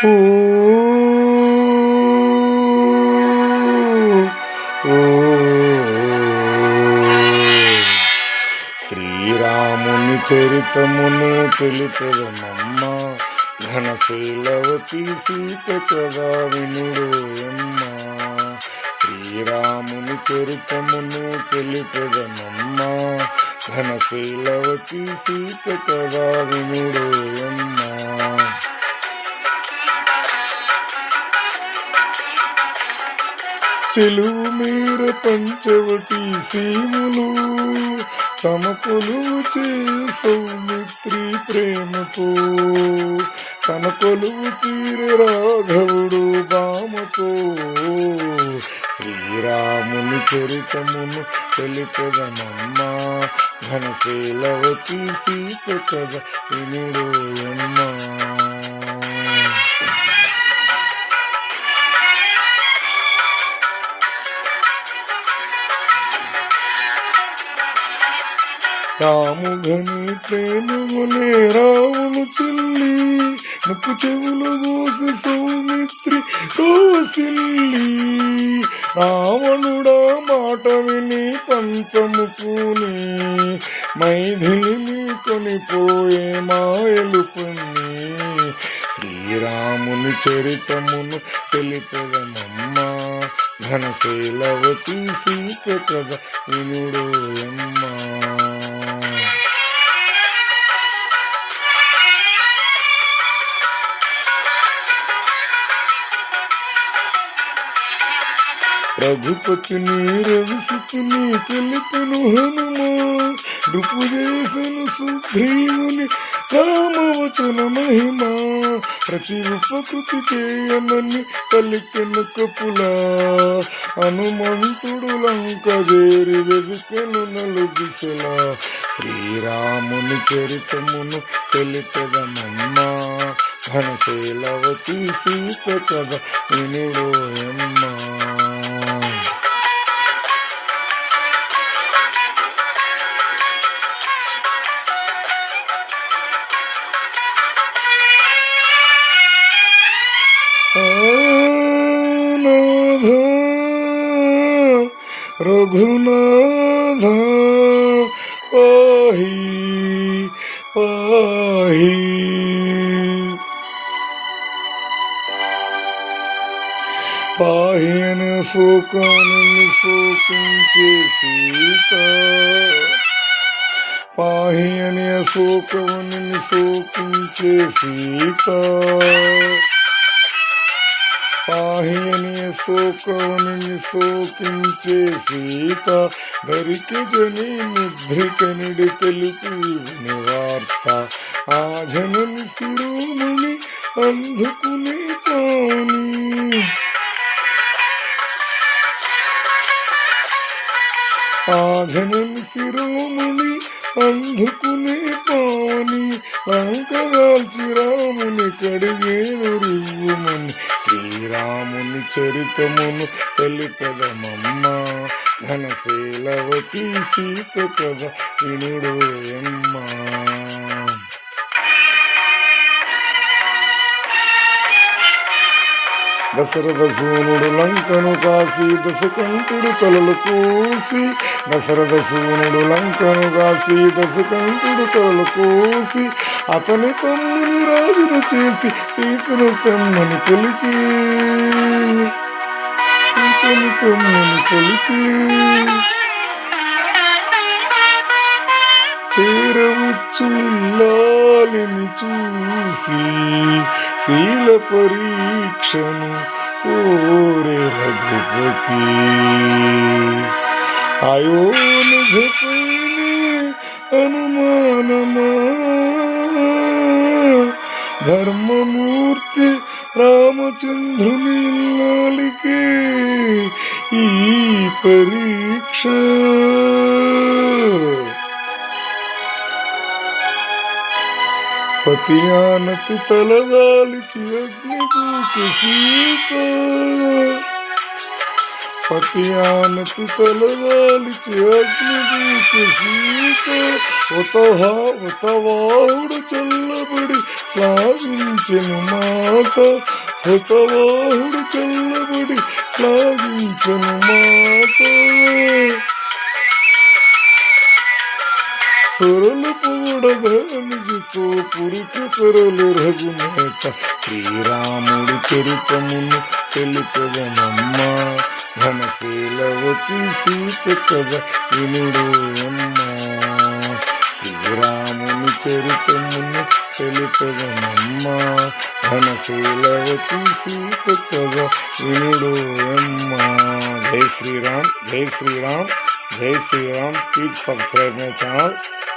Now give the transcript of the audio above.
ఓ శ్రీరాముని చరితమును తెలిపెదనమ్మ ఘనశీలవతి సీత కదా వినుడోయమ్మ శ్రీరాముని చరితమును తెలిపెదనమ్మ ఘనశీలవతి సీత కదా వినుడోయమ్మ చెలువు మీర పంచవటి సీములు తమ కొలువు చే సౌమిత్రి ప్రేమతో తన కొలువు తీరే రాఘవుడు బామతో శ్రీరాముని చరితమును తెలిపెదనమ్మ ఘనశీలవతి సీత కథ వినుడోయమ్మా రాముగని ప్రేమగునే రావును చెల్లి ముక్కు చెవులు గోసి సౌమిత్రి కోసిల్లి. రావణుడా మాట విని పంతము పూని మైథిలిని కొనిపోయే మాయలు కొన్ని. శ్రీరాముని చరితమును తెలిపెదనమ్మా ఘనశీలవతి సీత కథ వినుడోయమ్మా. రఘుపతిని రవిసుకుని తెలుపును హనుమా. నృపు చేసను సుగ్రీవుని రామవచన మహిమా. ప్రతి ఉపకృతి చేయమని పలికెను కపులా. హనుమంతుడు లంక చేరి వెదుకెను నలుగిసలా శ్రీరాముని చరితమును తెలిపెదనమ్మా ఘనశీలవతి సీత కథ వినుడోయమ్మా रघुनाथ पही पाही पाहिन शोकन शोकिंचेसीता पाहिन शोकन शोकिंचेसीता శోకముని శోకించే సీత పాహిని దరికి జని నిద్రికనుడి తెలుపు వార్త. ఆ జనని శిరోముని అందుకునే పాని ఆ జనని శిరోముని అందుకునే పాని లంకదాల్చి రాముని కడిగేను రివ్వుమని శ్రీరాముని చరితమును తెలిపదమమ్మ. ఘనశీలవతి సీత కథ వినుడోయమ్మా. దశరథ సూనుడు లంకను కాసి దశకంఠుడు తలలు కూసి దశరథ సూనుడు లంకను కాసి దశకంఠుడు తలలు కూసి అతని తమ్ముని రాజును చేసి ఈతను తమ్మని పొలికి. సీతను తమ్మని పొలికి. చేరవచ్చు గాలిని చూసి శీల పరీక్షను కోరే రఘుపతి. అయోన జపైనే అనుమానమా? ధర్మమూర్తి రామచంద్రుని ఇల్లాలికే ఈ పరీక్ష. జ్ఞానతి తలదాలిచి అగ్నిదూకి సీత పతియానతి తలదాలిచి అగ్నిదూకి సీత ఉతహా ఉతవాహుడు చల్లబడి శ్లాఘించెను మాత హుతవాహుడు చల్లబడి శ్లాఘించెను మాత సొరలు పూడదనిజితో పురికి తెరలు రఘునేత. శ్రీరాముడు చరితమును తెలుపదనమ్మా. ఘనశీలవతి సీత కథ వినుడు అమ్మా. శ్రీరాముని చరితమును తెలుపదనమ్మా. ఘనశీలవతి సీత కథ వినుడు అమ్మా. జై శ్రీరామ్ జై శ్రీరామ్ జై Shriram please subscribe my channel.